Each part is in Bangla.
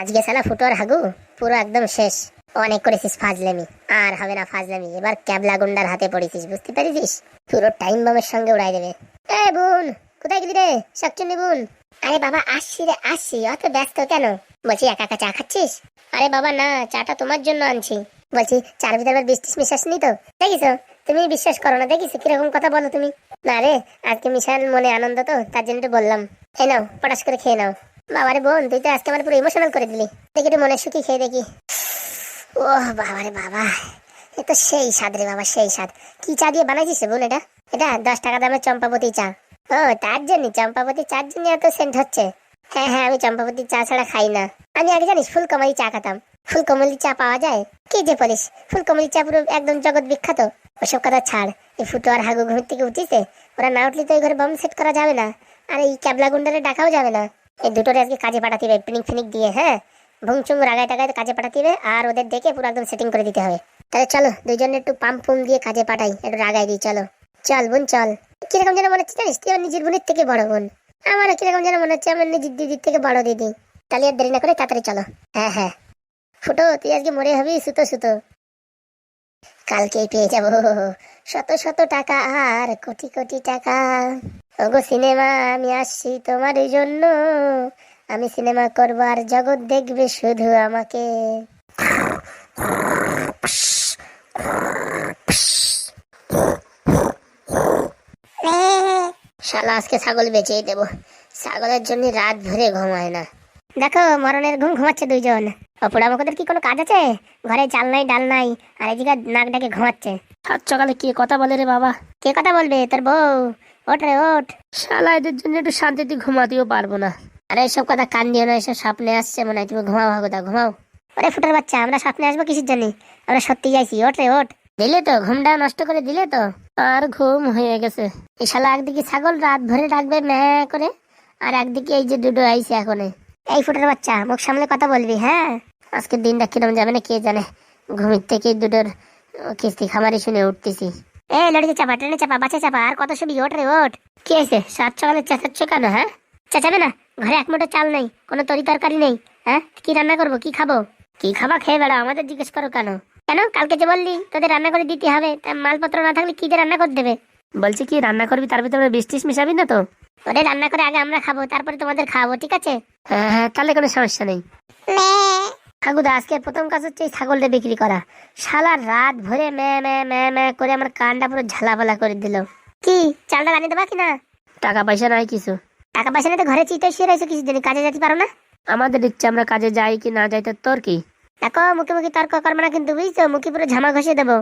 আজকে সালা ফুটো আর হাগু পুরো একদম শেষ। অনেক করেছিস ফাজলামি। আর হবে না ফাজলামি, এবার ক্যাবলা গুন্ডার হাতে পড়েছিস, বুঝতে পেরেছিস? পুরো টাইম বমের সঙ্গে উড়াই দেবে। এ বোন, কোথায় গেলি রে? শাকচুন্নি বোন। আরে বাবা, আসছি রে, আসছি। অত ব্যস্ত কেন? বলছি, একা একা চা খাচ্ছিস? আরে বাবা, না, চাটা তোমার জন্য আনছি। বলছি, চার ভিতরে বৃষ্টিস মিশাস নি তো? দেখিস, তুমি বিশ্বাস করো না, দেখিস, কীরকম কথা বলো তুমি। না রে, আজকে মিশাল মনে আনন্দ তো, তার জন্য বললাম। এই নাও, পটাশ করে খেয়ে নাও। বাবারে বোন, তুই তো আজকে আমার পুরো ইমোশনাল করে দিলি। দেখি একটু মনের সুখী খেয়ে দেখি। ও বাবারে বাবা। এ তো সেই স্বাদ রে বাবা, সেই স্বাদ। কি চা দিয়ে বানাইছিস বোন এটা? এটা দশ টাকা দামের চম্পাবতী চা। ও, তার জন্য? চম্পাবতী চার জন্য এত সেন্ট হচ্ছে। হ্যাঁ হ্যাঁ আমি চম্পাবতী চা ছাড়া খাই না। আমি আগে জানিস ফুলকমলি চা খেতাম। ফুলকমলি চা পাওয়া যায়? কি যে বলিস, ফুলকমলি চা পুরো একদম জগৎ বিখ্যাত। ওসব কথা ছাড়, এই ফুটো আর হাগু ঘুমের থেকে উঠিছে ওরা না উঠলে তো এই ঘরে বম সেট করা যাবে না। আর এই ক্যাবলা গুন্ডারে ডাকাও যাবে না। এই দুটোরে আজকে কাজে পাঠাতে হবে ফিনিক দিয়ে হ্যাঁ? ভুংচুং রাগায় টাগায় কাজে পাঠাতে হবে, আর ওদের দেখে পুরো একদম সেটিং করে দিতে হবে। তাহলে চলো, দুইজনে একটু পাম্প পুম দিয়ে কাজে পাঠাই, একটু রাগাই দিই, চলো। চল বোন, চল। কীরকম যেন মনে হচ্ছে জানিস, তুই আমার নিজের বোনের থেকে বড় বোন। আমারও কীরকম যেন মনে হচ্ছে আমার নিজের দিদির থেকে বড় দিদি। তাহলে আর দেরি না করে তাড়াতাড়ি চলো। হ্যাঁ হ্যাঁ। ফুটো, তুই আজকে মরে হবি, সুতো সুতো। কালকেই পেয়ে যাব। শত শত টাকা আর কোটি কোটি টাকা। ওগো সিনেমা, আমি আসছি তোমার জন্য। আমি সিনেমা করবার জগৎ দেখবে শুধু আমাকে। শালা, আজকে ছাগল বেচেই দেবো। ছাগলের জন্য রাত ভরে ঘুমায় না। দেখো, মরণের ঘুম ঘুমাচ্ছে দুইজন। অপরা মুখদের কি কোনো কাজ আছে? ঘরে চাল নাই ডাল নাই আর এদিকে নাক ডাকে ঘুমাচ্ছে। সাত সকালে কে কথা বলে রে বাবা? কে কথা বলবে? তোর বউ। ওঠ রে ওঠ। শালা এদের জন্য একটু শান্তিতে ঘুমাতেও পারব না। আরে এসব কথা কান দিও না এসব স্বপ্নে আসছে মনে হয়। তুমি ঘুমাও হাগুদা ঘুমাও। আরে ফুটার বাচ্চা আমরা স্বপ্নে আসব কিসের জন্য? আমরা সত্যি যাইছি। ওঠ রে ওঠ। দিলে তো ঘুমটা নষ্ট করে দিলে তো। আর ঘুম হয়ে গেছে। এই শালা একদিকে ছাগল রাত ভরে ডাকবে ম্যা করে আর একদিকে এই যে দুটো আইছে এখন। এই ফুটার বাচ্চা মুখ সামনে কথা বলবি হ্যাঁ? আজকের দিনটা কিরম যাবে না কে জানে। ঘুমির থেকে দুটোর কিস্তি খামারি শুনে উঠতেছি। এ লড়িতে চাপা, ট্রেনে চাপা বাচ্চা চাপা, আর কত শুবি ওঠ রে, ওঠ। কি হয়েছে? সাত সকালে চেঁচাচ্ছ কেন হ্যাঁ? চেঁচাবে না? ঘরে এক মুঠো চাল নেই, কোনো তরি তরকারি নেই হ্যাঁ? কি রান্না করব, কি খাব? কি খাবা খেয়ে বেড়া আমাদের জিজ্ঞেস করো কেন? কেন? কালকে যে বললি, তোদের রান্না করে দিতে হবে, তা মালপত্র না থাকলে কি রান্না করে দেবে? বলছি কি, রান্না করবি, তার ভিতরে বৃষ্টিস মিশাবি না তো? ওরে রান্না করে আগে আমরা খাব, তারপরে তোমাদের খাব ঠিক আছে? হ্যাঁ হ্যাঁ তাহলে কোনো সমস্যা নেই। ঠাকুদা আজকে প্রথম কাজ হচ্ছে এই ছাগলটা বিক্রি করা। শালা রাত ভরে ম্যা ম্যা ম্যা ম্যা করে আমার কানটা পুরো ঝালাপালা করে দিল। কি চালটা আনিয়ে দেবা কি না? টাকা পয়সা নাই কিছু। টাকা পয়সা নিয়ে তো ঘরে চিতে শুয়ে রয়েছে কিছু দিন কাজে যেতে পারো না? আমাদের ইচ্ছে আমরা কাজে যাই কি না যাই তো তোর কি? দেখো মুখে মুখে তর্ক করবে না কিন্তু বুঝছ মুখে পুরো ঝামা ঘষে দেবো।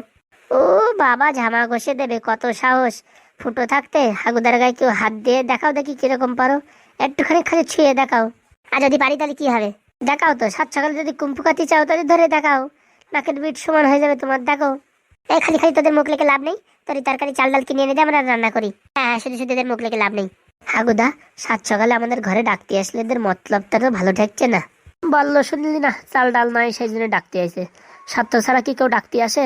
ও বাবা ঝামা ঘষে দেবে কত সাহস। ফুটো থাকতে হাগুদার গায়ে কেউ হাত দিয়ে দেখাও দেখি কীরকম পারো। একটুখানি খালি ছুঁয়ে দেখাও। আর যদি পারি তাহলে কি হবে? দেখাও তো, সাত সকালে যদি কুম্পুকাতি চাও তাহলে ধরে দেখাও। নাকের বিট সমান হয়ে যাবে তোমার, দেখো। এই, খালি খালি তোদের মুখ লেগে লাভ নেই? তোর তরকারি, চাল ডাল কিনে এনে দে, আমরা রান্না করি। হ্যাঁ শুধু শুধু এদের মুখ লেগে লাভ নেই। হাগুদা, সাত সকালে আমাদের ঘরে ডাকতে আসলে এদের মতলবটা তো ভালো ঠেকছে না। বলল শুনলি না, চাল ডাল নাই সেই জন্য ডাকতে আইছে। স্বার্থ ছাড়া কি কেউ ডাকতে আসে?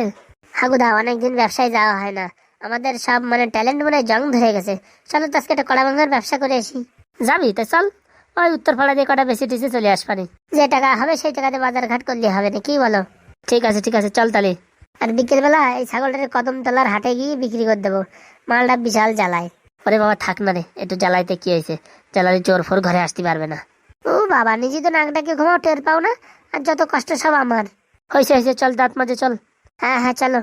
হাগুদা, অনেকদিন ব্যবসায় যাওয়া হয় না। আমাদের সব মানে ট্যালেন্ট মানে জং ধরে গেছে। চলো তো আজকে একটা কড়া ব্যবসা করে আসি। যাবি, তো চল। ওই উত্তর পাড়া দিয়ে কটা বেশি টিসে চলে আসবানি। যে টাকা হবে সেই টাকাতে বাজার ঘাট করলে হবে না কি বলো? ঠিক আছে ঠিক আছে, চল তাহলে। আর বিকেল বেলা এই ছাগলটার কদম তলার হাটে গিয়ে বিক্রি করে দেবো। মালটা বিশাল জ্বালায়। ওরে বাবা, থাক না রে, একটু জ্বালাইতে কি হয়েছে? জ্বালালে চোর ফোর ঘরে আসতে পারবে না। ও বাবা, নিজে তো নাকটাকে ঘুমাও, টের পাও না? আর যত কষ্ট সব আমার। হয়েছে হয়েছে, চল দাঁত মাঝে চল। হ্যাঁ হ্যাঁ চলো।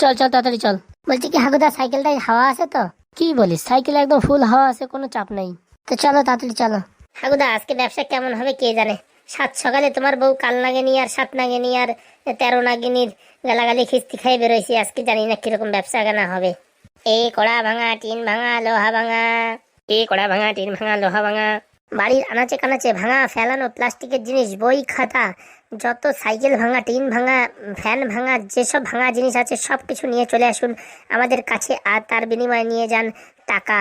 চল চল, তাড়াতাড়ি চল। বলছি কি, হাগুদা, সাইকেলটায় হাওয়া আছে তো? কি বলিস, সাইকেলে একদম ফুল হাওয়া আছে, কোনো চাপ নেই। তো চলো, তাড়াতাড়ি চলো। হাগুদা আজকে ব্যবসা কেমন হবে কে জানে? সাত সকালে তোমার বউ কাল নাগিনি আর সাত নাগিনি আর তেরো নাগিনীর গালাগালি খিস্তি খাই বেরোইছি। আজকে জানি না কীরকম ব্যবসা কেনা হবে। এ কড়া ভাঙা টিন ভাঙা লোহা ভাঙা। এ কড়া ভাঙা টিন ভাঙা লোহা ভাঙা। বাড়ির আনাচে কানাচে ভাঙা ফেলানো প্লাস্টিকের জিনিস বই খাতা যত সাইকেল ভাঙা টিন ভাঙা ফ্যান ভাঙা যেসব ভাঙা জিনিস আছে সব কিছু নিয়ে চলে আসুন। আমাদের কাছে আর তার বিনিময়ে নিয়ে যান টাকা।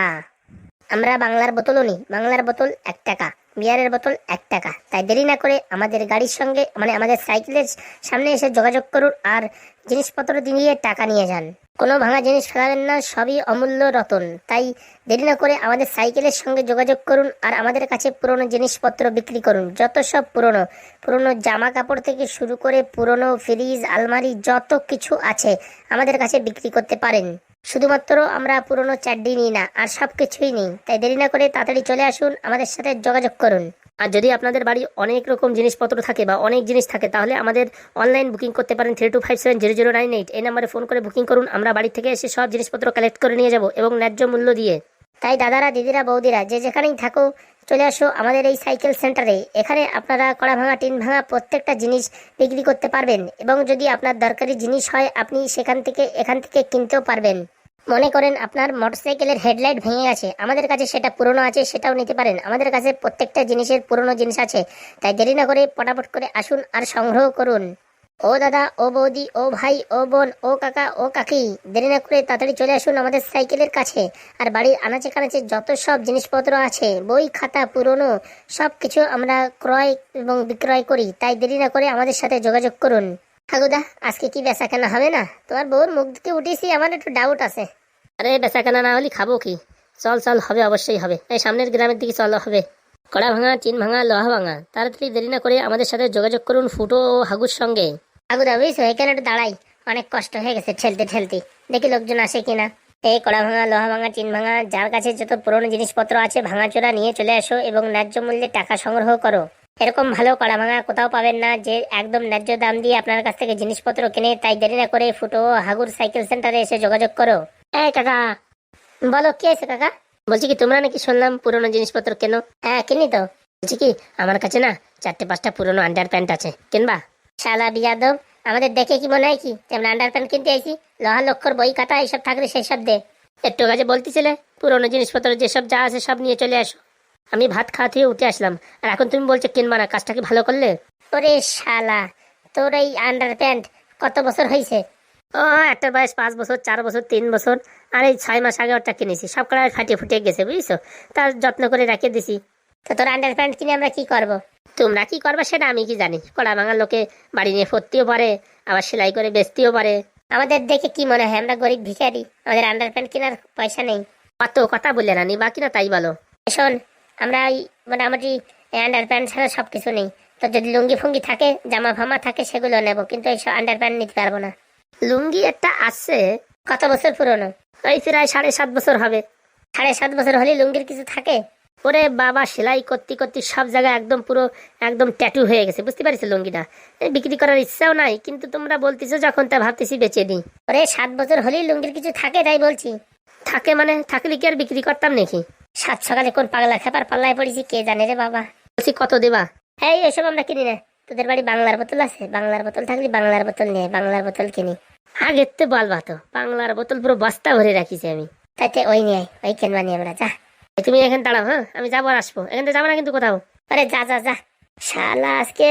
আমরা বাংলার বোতলও নিই বাংলার বোতল এক টাকা, বিয়ারের বোতল এক টাকা। তাই দেরি না করে আমাদের গাড়ির সঙ্গে মানে আমাদের সাইকেলের সামনে এসে যোগাযোগ করুন আর জিনিসপত্র দিয়ে টাকা নিয়ে যান। কোনো ভাঙা জিনিস ফেলাবেন না, সবই অমূল্য রতন। তাই দেরি না করে আমাদের সাইকেলের সঙ্গে যোগাযোগ করুন আর আমাদের কাছে পুরনো জিনিসপত্র বিক্রি করুন। যত সব পুরনো পুরনো জামা কাপড় থেকে শুরু করে পুরনো ফ্রিজ, আলমারি, যত কিছু আছে আমাদের কাছে বিক্রি করতে পারেন। শুধুমাত্র আমরা পুরনো চাড্ডি নিই না, আর সব কিছুই নিই। তাই দেরি না করে তাড়াতাড়ি চলে আসুন, আমাদের সাথে যোগাযোগ করুন। আর যদি আপনাদের বাড়ি অনেক রকম জিনিসপত্র থাকে বা অনেক জিনিস থাকে, তাহলে আমাদের অনলাইন বুকিং করতে পারেন three two five seven zero zero nine eight এই নাম্বারে ফোন করে বুকিং করুন, আমরা বাড়ি থেকে এসে সব জিনিসপত্র কালেক্ট করে নিয়ে যাব এবং ন্যায্য মূল্য দিয়ে। তাই দাদারা, দিদিরা, বৌদিরা যে যেখানেই থাকো, চলে আসো আমাদের এই সাইকেল সেন্টারে। এখানে আপনারা কড়া ভাঙা, টিন ভাঙা প্রত্যেকটা জিনিস বিক্রি করতে পারবেন এবং যদি আপনার দরকারি জিনিস হয়, আপনি সেখান থেকে, এখান থেকে কিনতেও পারবেন। মনে করেন আপনার মোটরসাইকেলের হেডলাইট ভেঙে গেছে, আমাদের কাছে সেটা পুরনো আছে, সেটাও নিতে পারেন। আমাদের কাছে প্রত্যেকটা জিনিসের পুরনো জিনিস আছে, তাই দেরি না করে পটাপট করে আসুন আর সংগ্রহ করুন। ও দাদা, ও বৌদি, ও ভাই, ও বোন, ও কাকা, ও কাকি, দেরি না করে তাড়াতাড়ি চলে আসুন আমাদের সাইকেলের কাছে। আর বাড়ির আনাচে কানাচে যত সব জিনিসপত্র আছে, বই, খাতা, পুরনো সব কিছু আমরা ক্রয় এবং বিক্রয় করি। তাই দেরি না করে আমাদের সাথে যোগাযোগ করুন। ঠাকুদা আজকে কি বেচা কেনা হবে না? তোমার বউর মুখ থেকে উঠেছি, আমার একটু ডাউট আছে। আরে বেচা কেনা না হলে খাব কি? চল চল, হবে, অবশ্যই হবে। এই সামনের গ্রামের দিকে চল, হবে। কড়া ভাঙা টিন ভাঙা লোহা ভাঙা। তাড়াতাড়ি দেরি না করে আমাদের সাথে যোগাযোগ করুন ফুটো ও হাগুর সঙ্গে। ঠাকুদা বুঝছ? এখানে একটু দাঁড়াই। অনেক কষ্ট হয়ে গেছে ঠেলতে ঠেলতে। দেখি লোকজন আসে কিনা। এই কড়া ভাঙা লোহা ভাঙা টিন ভাঙা যার কাছে যত পুরনো জিনিসপত্র আছে ভাঙাচোরা নিয়ে চলে আসো এবং ন্যায্য মূল্যে টাকা সংগ্রহ করো। এরকম ভালো কড়া ভাঙা কোথাও পাবেন না যে একদম ন্যায্য দাম দিয়ে আপনার কাছ থেকে জিনিসপত্র কিনে তাই দেরি না করে ফুটো হাগুর সাইকেল সেন্টারে এসে যোগাযোগ করো। এই কাকা বলো কে আছে কাকা? বলছি কি, তোমরা নাকি শুনলাম পুরনো জিনিসপত্র কেন? হ্যাঁ কিনি তো। বলছি কি, আমার কাছে না চারটে পাঁচটা পুরনো আন্ডার প্যান্ট আছে। কিনবা? শালা বিয়াদব, আমাদের দেখে কি মনে হয় কি যেমন আন্ডার প্যান্ট কিনতে আইছি, লোহা লক্ষর বই খাতা, এইসব থাকলে সেই সব দে। একটু কাছে বলতেছিলে, পুরনো জিনিসপত্র, যেসব যা আছে সব নিয়ে চলে আসো। আমি ভাত খাওয়া থেকে উঠে আসলাম, আর এখন তুমি বলছো কিনবা না, কাজটা কি ভালো করলে? ওরে শালা, তোর এই আন্ডার প্যান্ট কত বছর হয়েছে ও, একটা বয়স পাঁচ বছর, চার বছর, তিন বছর, আর এই ছয় মাস আগে ওটা কিনেছি। সব কটা ফাটিয়ে ফুটে গেছে, বুঝছ? তার যত্ন করে রেখে দিছি। তো তোর আন্ডার প্যান্ট কিনে আমরা কি করব। তোমরা কি করবে সেটা আমি কি জানি। কড়া ভাঙা লোকে বাড়ি নিয়ে ফরতেও পারে আবার সেলাই করে বেচতেও পারে আমাদের দেখে কি মনে হয়? আমরা গরিব ভিখারি, আমাদের আন্ডার প্যান্ট কেনার পয়সা নেই। অত কথা বলে না নি বাকি না তাই বলো। শোন, আমরা এই মোটামুটি আন্ডার প্যান্ট ছাড়া সব কিছু নেই। তো যদি লুঙ্গি ফুঙ্গি থাকে জামা ফামা থাকে, সেগুলো নেব, কিন্তু এইসব আন্ডার প্যান্ট নিতে পারব না। লুঙ্গি একটা আছে, কত বছর পুরনো? ওই প্রায় সাড়ে সাত বছর হবে। সাড়ে সাত বছর হলে লুঙ্গির কিছু থাকে? ওরে বাবা, সেলাই করতে করতে সব জায়গায় একদম পুরো, একদম ট্যাটু হয়ে গেছে। বুঝতে পারছ লুঙ্গিটা? বিক্রি করার ইচ্ছাও নাই, কিন্তু তোমরা বলতেছো যখন তা ভাবতেছি বেচে দিই। ওরে সাত বছর হলেই লুঙ্গির কিছু থাকে, তাই বলছি। থাকে মানে থাকলে কি আর বিক্রি করতাম নাকি? সাত সকালে কোন পাগলা খেপার পাল্লায় পড়েছি, কে জানে রে বাবা। বলছি, কত দেবা? এই, এসব আমরা কিনি না। তোদের বাড়ি বাংলার বোতল আছে? বাংলার বোতল থাকলে বাংলার বোতল নিয়ে বাংলার বোতল কিনি। আগের তো বলবা তো বাংলার বোতল পুরো বস্তা ভরে রাখিছি আমি। তাইতে ওই নিয়ে ওই কিনবা নিয়ে আমরা যা। তুমি এখানে দাঁড়াও হ্যাঁ? আমি যাব আর আসব। এখান থেকে যাব না কিন্তু কোথাও? আরে যা যা যা। শালা আজকে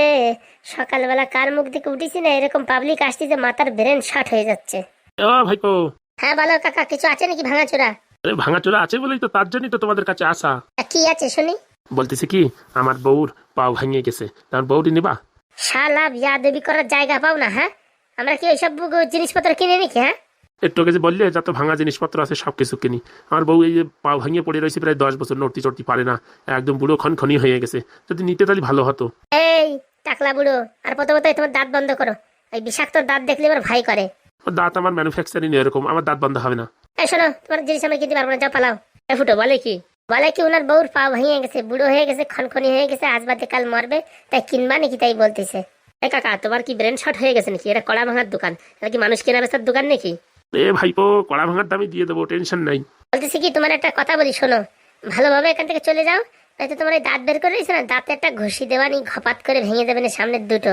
সকালবেলা কার মুখ থেকে উঠেছি না এরকম পাবলিক আসতেছে মাথার ব্রেন শার্ট হয়ে যাচ্ছে। ও ভাইপো। হ্যাঁ বলো কাকা কিছু আছে নাকি ভাঙাচোরা? আরে ভাঙাচোরা আছে বলেই তো তার জন্যই তো তোমাদের কাছে আসা। কি আছে শুনি? বলতেছি কি আমার বউর পাও ভাঙিয়ে গেছে। তার বউটি নিবা? শালা বিয়া দেবী করার জায়গা পাও না হ্যাঁ? আমরা কি ওইসব জিনিসপত্র কিনে নাকি হ্যাঁ? একটু আগে যে বললে যত ভাঙা জিনিসপত্র আছে সব কিছু কিনি। আমার বউ এই যে পাও ভাঙিয়ে পড়ে রয়েছে প্রায় দশ বছর নড়তি চড়তি পারে না। একদম বুড়ো খনখনি হয়ে গেছে। যদি নিতে তাহলে ভালো হতো। এই টাকলা বুড়ো আর প্রথমত এই তোমার দাঁত বন্ধ করো। ওই বিষাক্ত দাঁত দেখলে এবার ভাই করে। দাঁত আমার ম্যানুফ্যাকচারিং এরকম আমার দাঁত বন্ধ হবে না। এই শোনো তোমার জিনিস আমরা কিনতে পারব না যাও পালাও। এ ফুটো বলে কি? বলে কি ওনার বউর পা ভেঙে গেছে বুড়ো হয়ে গেছে খনখনি হয়ে গেছে আজ বাদে কাল মরবে তাই কিনবা নাকি তাই বলতেছে। এ কাকা তোমার কি ব্রেন শর্ট হয়ে গেছে নাকি? এটা কড়া ভাঙার দোকান এটা কি মানুষ কেনা বেচার দোকান নাকি? এ ভাইপো কড়া ভাঙার দামই দিয়ে দেবো টেনশন নাই। বলতেছি কি তোমার একটা কথা বলি শোনো। ভালোভাবে এখান থেকে চলে যাও নয়তো তোমার এই দাঁত বের করে দিয়েছে না দাঁতে একটা ঘষি দেওয়ানি ঘপাত করে ভেঙে দেবে না সামনের দুটো।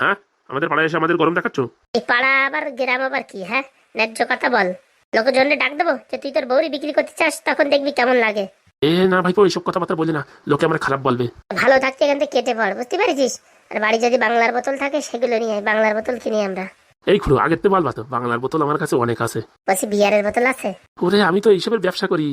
হ্যাঁ? আমাদের পাড়ায় এসে আমাদের গরম দেখাচ্ছ? এই পাড়া আবার গ্রাম আবার কি হ্যাঁ? ন্যায্য কথা বল। লোকজনরে ডাক দেবো যে তুই তোর বউরি বিক্রি করতে চাস তখন দেখবি কেমন লাগে। এ না ভাইপো এইসব কথাবার্তা বলে না। লোকে আমার খারাপ বলবে। ভালো থাকতে এখান থেকে কেটে পড় বুঝতে পেরেছিস? আর বাড়ি যদি বাংলার বোতল থাকে সেগুলো নিয়ে আয়। বাংলার বোতল কিনি আমরা। এই খুড়ো আগের তো বলবা তো বাংলার বোতল আমার কাছে অনেক আছে। বলছি বিয়ারের বোতল আছে? ওরে আমি তো এইসবের ব্যবসা করি।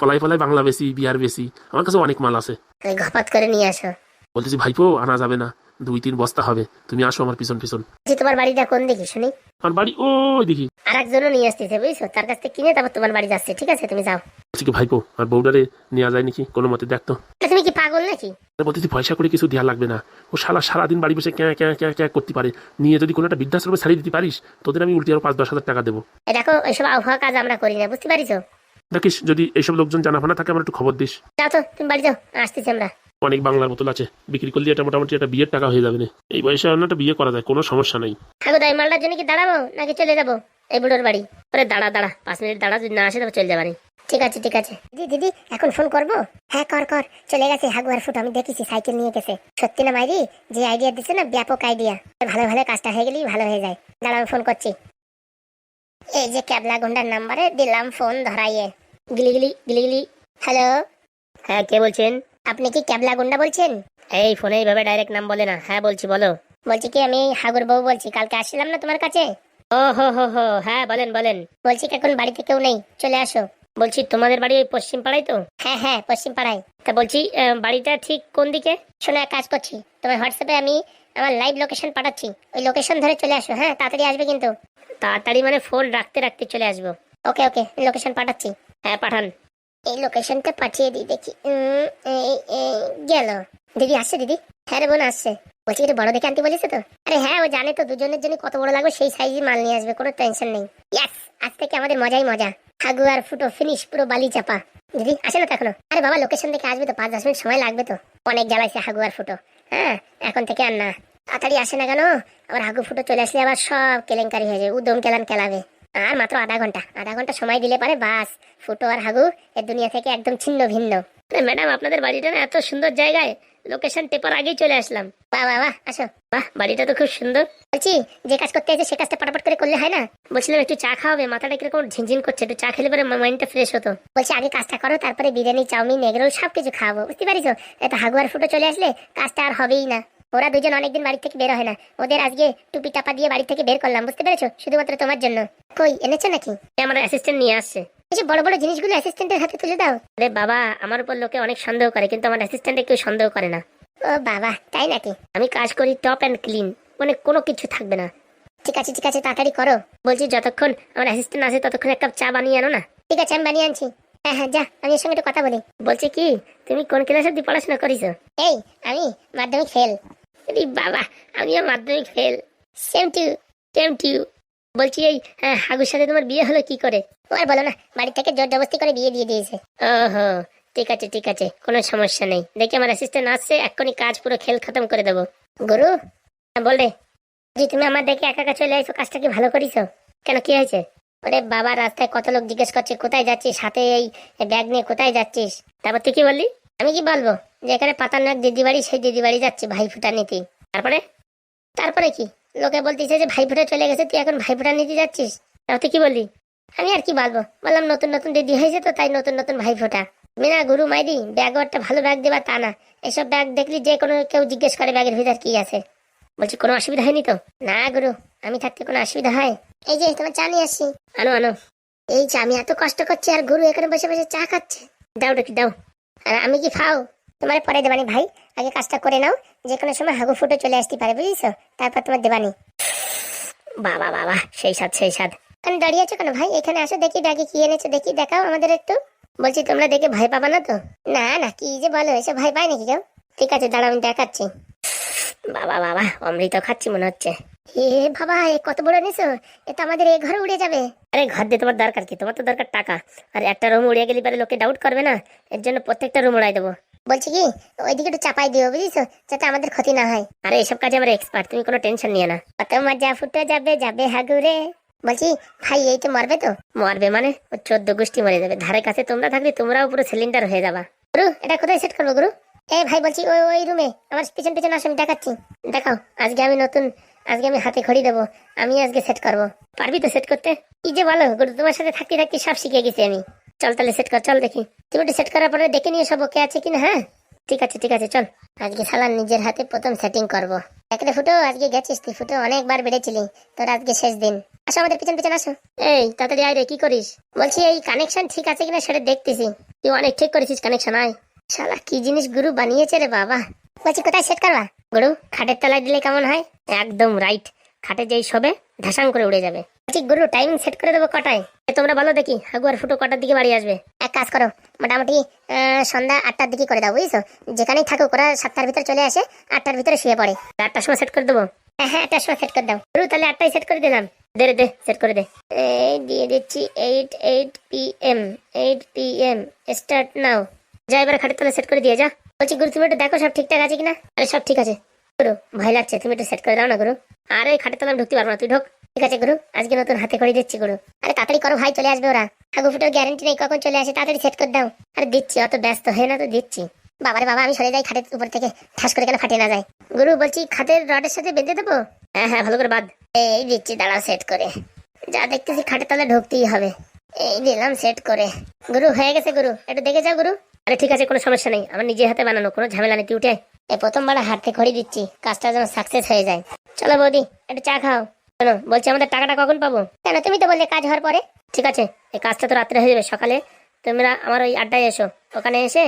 পলাই পলাই বাংলা বেশি বিয়ার বেশি আমার কাছে অনেক মাল আছে। ওই ঘপাত করে নিয়ে আসো। বলতেছি ভাইপো আনা যাবে না। দুই তিন বস্তা হবে। তুমি আসো আমার পিছন পিছন। বলছি তোমার বাড়িটা কোন দিকে শুনি? আর বাড়ি ওই দেখি নিয়ে আসতেছে বুঝছ? তার কাছ থেকে কিনে তারপর তোমার বাড়ি যাচ্ছে ঠিক আছে? তুমি যাও। বলছি কি ভাইপো আর বউডারে নেওয়া যায় নাকি? কোনো মতে দেখতো তুমি কি পাগল নাকি? বলতেছি পয়সা করে কিছু দেওয়া লাগবে না। ও শালা সারাদিন বাড়ি বসে ক্যাঁ ক্যাঁ ক্যাঁ ক্যাঁ করতে পারে। নিয়ে যদি কোনো একটা বৃদ্ধাশ্রমে ছাড়িয়ে দিতে পারিস তোদের আমি উল্টে আরও পাঁচ দশ হাজার টাকা দেবো। এ দেখো ওইসব আবহাওয়া কাজ আমরা করি না বুঝতে পারিছো? দেখিস যদি এইসব লোকজন জানাফানা থাকে আমার একটু খবর দিস। যাও তো তুমি বাড়ি যাও আসতেছি আমরা। অনেক বাংলার বোতল আছে বিক্রি করলে এটা মোটামুটি একটা বিয়ের টাকা হয়ে যাবে না। এই বয়সে অন্য একটা বিয়ে করা যায় কোনো সমস্যা নেই। ঠাকুর দাই মালটার জন্য কি দাঁড়াবো নাকি চলে যাব? এই বুড়োর বাড়ি। পরে দাঁড়া দাঁড়া পাঁচ মিনিট দাঁড়া যদি না আসে তবে চলে যাবানি। ঠিক আছে ঠিক আছে। দিদি দিদি এখন ফোন করব? হ্যাঁ কর কর। চলে গেছে হাগুয়ার ফুট আমি দেখেছি সাইকেল নিয়ে গেছে। সত্যি না মাইরি? যে আইডিয়া দিচ্ছে না ব্যাপক আইডিয়া ভালো ভালো কাজটা হয়ে গেলেই ভালো হয়ে যায়। দাঁড়া আমি ফোন করছি। এই যে ক্যাবলা গুন্ডার নাম্বারে দিলাম ফোন ধরাইয়ে। গিলি গিলি গিলি গিলি। হ্যালো? হ্যাঁ কে বলছেন? আপনি কি ক্যাবলা গুন্ডা বলছেন? এই ফোনে এইভাবে ডাইরেক্ট নাম বলে না। হ্যাঁ বলছি বলো। বলছি কি আমি হাগুর বউ বলছি কালকে আসছিলাম না তোমার কাছে? ও হো হো হো হ্যাঁ বলেন বলেন। বলছি কি এখন বাড়িতে কেউ নেই? চলে আসো। বলছি তোমাদের বাড়ি ওই পশ্চিম পাড়ায় তো? হ্যাঁ হ্যাঁ পশ্চিম পাড়ায়। তা বলছি বাড়িটা ঠিক কোন দিকে? শোনো এক কাজ করছি। তোমার হোয়াটসঅ্যাপে আমি আমার লাইভ লোকেশন পাঠাচ্ছি। ওই লোকেশন ধরে চলে আসো হ্যাঁ তাড়াতাড়ি আসবে কিন্তু। তাড়াতাড়ি মানে ফোন রাখতে রাখতে চলে আসব। ওকে ওকে লোকেশন পাঠাচ্ছি। হ্যাঁ পাঠান। এই লোকেশনটা পাঠিয়ে দিই, দেখি। গেল। দিদি আসছে, দিদি? হ্যাঁ রে বোন, আসছে। বলছি, এটা বড় দেখে আনতে বলেছে তো? আরে হ্যাঁ ও জানে তো, দুজনের জন্য কত বড় লাগবে, সেই সাইজে মাল নিয়ে আসবে, কোনো টেনশন নেই। ইয়াস আজ থেকে আমাদের মজাই মজা। হাগু আর ফুটো ফিনিশ পুরো বালি চাপা। দিদি, আসে না তো এখনও? আরে বাবা লোকেশন দেখে আসবে তো, পাঁচ, দশ মিনিট সময় লাগবে তো। অনেক জ্বালাইছে হাগু আর ফুটো। হ্যাঁ এখন থেকে আর না। তাড়াতাড়ি আসে না কেন? আবার হাগু ফুটো চলে আসলে আবার সব কেলেঙ্কারি হয়ে যাবে। উদম কেলান খেলাবে আর মাত্র আধা ঘণ্টা। আধা ঘণ্টা সময় দিলে পারে বাস ফুটো আর হাগু এ দুনিয়া থেকে একদম ছিন্ন ভিন্ন। ম্যাডাম আপনাদের বাড়িটা না এত সুন্দর জায়গায়? লোকেশন টেপার আগেই চলে আসলাম। বাহ বাহ বাহ আসো। বাহ বাড়িটা তো খুব সুন্দর। বলছি যে কাজ করতে আছে সে কাজটা পটাপট করে করলে হয় না? বলছিলাম একটু চা খাওয়াবে মাথাটা কীরকম ঝিনঝিন করছে একটু চা খেলে পরে মাইন্ডটা ফ্রেশ হতো। বলছি আগে কাজটা করো তারপরে বিরিয়ানি চাউমিন এগরোল সব কিছু খাওয়াবো বুঝতে পারিছো? এত হাগুয়ার ফুটো চলে আসলে কাজটা আর হবেই না। ওরা দুজন অনেকদিন বাড়ি থেকে বের হয় না। ওদের আজকে টুপি টাপা দিয়ে বাড়ি থেকে বের করলাম বুঝতে পেরেছ? শুধুমাত্র তোমার জন্য। কই এনেছো নাকি? আমার অ্যাসিস্ট্যান্ট নিয়ে আসছে। এই বড় বড় জিনিসগুলো অ্যাসিস্ট্যান্টের হাতে তুলে দাও। আরে বাবা আমার উপর লোকে অনেক সন্দেহ করে কিন্তু আমার অ্যাসিস্ট্যান্টে কেউ সন্দেহ করে না। ও বাবা তাই নাকি? আমি কাজ করি টপ অ্যান্ড ক্লিন মানে কোনো কিছু থাকবে না। ঠিক আছে ঠিক আছে তাড়াতাড়ি করো। বলছি যতক্ষণ আমার অ্যাসিস্ট্যান্ট আসে ততক্ষণ এক কাপ চা বানিয়ে আনো না। ঠিক আছে আমি বানিয়ে আনছি। হ্যাঁ হ্যাঁ যা আমি এর সঙ্গে একটু কথা বলি। বলছি কি তুমি কোন ক্লাস অব্দি পড়াশোনা করিস এই আমি মাধ্যমিক ফেল আরে বাবা আমিও Madhyamik fail same to same to বলছি এই হ্যাঁ, হাগুর সাথে তোমার বিয়ে হলো কি করে? ও আর বলো না বাড়ি থেকে জোর জবস্তি করে বিয়ে দিয়ে দিয়েছে। ওহো ঠিক আছে ঠিক আছে কোনো সমস্যা নেই। দেখি আমার অ্যাসিস্ট্যান্ট আসছে এক্ষুনি কাজ পুরো খেল খতম করে দেবো। গুরু হ্যাঁ, বল যে তুমি আমার দেখে একা একা চলে আসো কাজটা কি ভালো করিছো? কেন কি হয়েছে? ওরে বাবা রাস্তায় কত লোক জিজ্ঞেস করছে কোথায় যাচ্ছিস? হাতে এই ব্যাগ নিয়ে কোথায় যাচ্ছিস? তারপর তুই কি বললি? আমি কি বলব? যে এখানে পাতার নাক দিদি বাড়ি সেই দিদি বাড়ি যাচ্ছে ভাই ফুটা নিতে। তারপরে? তারপরে কি? লোকে বলতেছে যে ভাই ফুটা চলে গেছে, তুই এখন ভাই ফুটা নিতে যাচ্ছিস? তুই কি বললি? আমি আর কি বলব? বললাম, নতুন নতুন দিদি হয়েছে তো, তাই নতুন নতুন ভাই ফোটা মিনা, গুরু মাইরি ব্যাগ একটা ভালো ব্যাগ দেবা তা না। এসব ব্যাগ দেখলি যে কোনো কেউ জিজ্ঞেস করে ব্যাগের ভিতর কি আছে। বলছি, কোনো অসুবিধা হয়নি তো? না গুরু, আমি থাকতে কোনো অসুবিধা হয়? এই যে, তোমার চা নিয়ে আসছি আনো আনো। এই যে, আমি এত কষ্ট করছি আর গুরু এখানে বসে বসে চা খাচ্ছে। দাও দেখি দাও। আর আমি কি ফাও তোমার পরে দেবানি ভাই। আগে কাজটা করে নাও। যে কোনো সময় হাগু ফুটো চলে আসতে পারে, বুঝেছ? তারপর তোমার দেবানি। বাবা বাবা, সেই সাথ সেই সাথ কেন দাঁড়িয়ে আছো কেন ভাই? এখানে আসো, দেখি ব্যাগে কি এনেছো, দেখি দেখাও আমাদের একটু। বলছি, তোমরা দেখে ভয় পাবা না তো? না না, কি যে বলো এসে ভয় পায় নাকি কেউ? ঠিক আছে, দাঁড়াও, আমি দেখাচ্ছি। বাবা বাবা, অমৃত খাচ্ছি মনে হচ্ছে। এ, বাবা, এ কত বড় নিছো এ তো আমাদের এ ঘরে উড়ে যাবে। আরে, ঘর দিয়ে তোমার দরকার কি? তোমার তো দরকার টাকা। আর একটা রুম উড়িয়ে গেলে পরে লোকে ডাউট করবে না। এর জন্য প্রত্যেকটা রুম উড়াই দেবো। বলছি কি, ওইদিকে একটু চাপাই দিও, বুঝিছো? যাতে আমাদের ক্ষতি না হয়। আরে, এসব কাজে আমরা এক্সপার্ট তুমি কোনো টেনশন নিয়ে না। কত মজা ফুটে যাবে যাবে হাগুরে। বলছি, ভাই, এই তো মরবে তো? মরবে মানে? ও চোদ্দ গোষ্ঠী মরে যাবে। ধারে কাছে তোমরা থাকলে তোমরাও পুরো সিলিন্ডার হয়ে যাবা। গুরু, এটা কোথায় সেট করব, গুরু? এ ভাই বলছি, ওই ওই রুমে আমার পিছন পিছন আসো, আমি দেখাচ্ছি। দেখাও, আজকে আমি নতুন, আজকে আমি হাতে খড়ি দেবো, আমি আজকে সেট করব। পারবি তো সেট করতে? কি যে বলো, গুরু, তোমার সাথে থাকতে থাকতে সব শিখে গেছি আমি। চল তাহলে সেট কর, চল দেখি। তুমি একটু সেট করার পরে দেখে নিয়ে সব ওকে আছে কিনা হ্যাঁ? ঠিক আছে ঠিক আছে, চল। আজকে শালা নিজের হাতে প্রথম সেটিং করব। একটা ফুটো, আজকে গেছিস তুই, ফুটো, অনেকবার বেড়েছিলি। তোর আজকে শেষ দিন। আসো আমাদের পিছন পিছন আসো। এই, তাড়াতাড়ি আয় রে, কি করিস? বলছি, এই কানেকশন ঠিক আছে কিনা সেটা দেখতেছি। তুই অনেক ঠিক করেছিস কানেকশন আয়। শালা, কি জিনিস গুরু বানিয়েছে রে বাবা? বলছি, কোথায় সেট করবা? গরু, খাটের তলায় দিলে কেমন হয়? একদম রাইট খাটে যেই শোবে ধাসাং করে উড়ে যাবে। বলছি, গুরু টাইমিং সেট করে দেবো কটায়? তোমরা বলো দেখি, হাগু আর ফুটো কটার দিকে বাড়ি আসবে? এক কাজ করো, মোটামুটি সন্ধ্যা আটটার দিকে করে দাও, বুঝছ? যেখানেই থাকুক, ওরা সাতটার ভিতরে চলে আসে, আটটার ভিতরে শুয়ে পড়ে। আটটার সময় সেট করে দেবো? হ্যাঁ হ্যাঁ আটটার সময় সেট করে দাও। গুরু, তাহলে আটটায় সেট করে দিলাম। দে দে সেট করে দে। এই, দিয়ে দিচ্ছি eight eight P M eight P M start নাও যা এবার খাটের তলে সেট করে দিয়ে যা। বলছি, গুরু, তুমি একটু দেখো সব ঠিকঠাক আছে কিনা? আরে, সব ঠিক আছে। গুরু, ভয় লাগছে, তুমি একটু সেট করে দাও না, গুরু। আরে খাটের তলে আমি ঢুকতে পারব না, তুই ঢোক। ঠিক আছে, গুরু, আজকে নতুন হাতে করে দিচ্ছি, গুরু। আরে, তাড়াতাড়ি করো, ভাই, চলে আসবে ওরা। হাগু ফুটোর গ্যারান্টি নেই, কখন চলে আসে, তাড়াতাড়ি সেট করে দাও। আরে, দিচ্ছি, অত ব্যস্ত হয়ে না তো, দিচ্ছি। বাবারে বাবা, আমি সরে যাই খাটের উপর থেকে, ঠাস করে কেন ফাটিয়ে না যায় গুরু, বলছি, খাটের রডের সাথে বেঁধে দেবো? হ্যাঁ হ্যাঁ ভালো করে বাদ এই দিচ্ছি, দাঁড়াও সেট করে। যা দেখতেছি, খাটের তলে ঢুকতেই হবে। এই দিলাম সেট করে। গুরু, হয়ে গেছে, গুরু। একটু দেখে যাও, গুরু। আরে ঠিক আছে, কোনো সমস্যা নেই। আমার নিজের হাতে বানানো, কোনো ঝামেলা নেই উঠে এই প্রথমবার হাতে খড়ি দিচ্ছি, কাজটা যেন সাকসেস হয়ে যায়। চলো বৌদি, একটু চা খাও। শোনো, বলছি আমাদের টাকাটা কখন পাবো? কেন, তুমি তো বললে কাজ হওয়ার পরে। ঠিক আছে, এই কাজটা তো রাত্রে হয়ে যাবে, সকালে। তোমরা আমার ওই আড্ডায় এসো, ওখানে এসে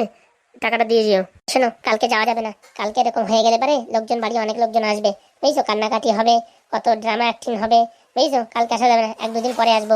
টাকাটা দিয়ে যেও শোনো, কালকে যাওয়া যাবে না। কালকে এরকম হয়ে গেলে পারে, লোকজন বাড়ি অনেক লোকজন আসবে। বুঝছ, কান্নাকাটি হবে, কত ড্রামা অ্যাক্টিং হবে, বুঝছ, কালকে আসা যাবে না, এক দুদিন পরে আসব।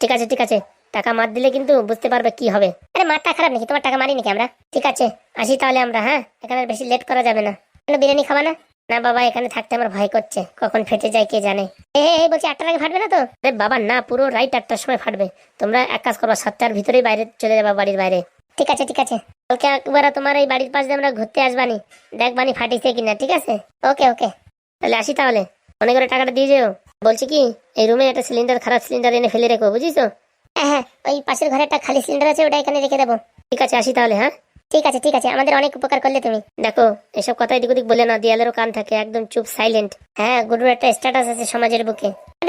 ঠিক আছে ঠিক আছে। টাকা মার দিলে কিন্তু বুঝতে পারবে কি হবে। আরে মারটা খারাপ নাকি? তোমার টাকা মারি নাকি আমরা? ঠিক আছে, আসি তাহলে আমরা হ্যাঁ? এখানে বেশি লেট করা যাবে না। কেন বিরিয়ানি খাবা না? না বাবা, এখানে থাকতে আমার ভয় করছে। কখন ফেটে যায় কে জানে। এ বলছি আটটার আগে ফাটবে না তো? বাবা, না, পুরো রাইট আটটার সময় ফাটবে। তোমরা এক কাজ করবা, সাতটার ভিতরেই বাইরে চলে যাবা বাড়ির বাইরে। ঠিক আছে ঠিক আছে। কালকে একবার তোমার এই বাড়ির পাশে আমরা ঘুরতে আসবানি। দেখবানি ফাটিছে কিনা, ঠিক আছে? ওকে ওকে। তাহলে আসি তাহলে। মনে করে টাকাটা দিয়ে যেও। বলছি কি, এই রুমে একটা সিলিন্ডার খারাপ সিলিন্ডার এনে ফেলে রেখো, বুঝিছো? হ্যাঁ হ্যাঁ ওই পাশের ঘরে একটা খালি সিলিন্ডার আছে, ওটা এখানে রেখে দেবো। ঠিক আছে, আসি তাহলে হ্যাঁ? ঠিক আছে ঠিক আছে, আমাদের অনেক উপকার করলে তুমি। দেখো, এসব কথা এদিক ওদিক বলে না, দেয়ালেরও কান থাকে, একদম চুপ সাইলেন্ট হ্যাঁ গুরুর একটা স্ট্যাটাস আছে সমাজের বুকে।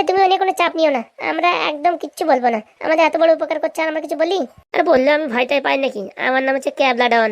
তুমি অনেক কোনো চাপ নিও না, আমরা একদম কিচ্ছু বলব না। আমাদের এত বড় উপকার করছে আর আমরা কিছু বলি? আর, বললে আমি ভয়টাই পাই নাকি? আমার নাম হচ্ছে ক্যাবলা ডন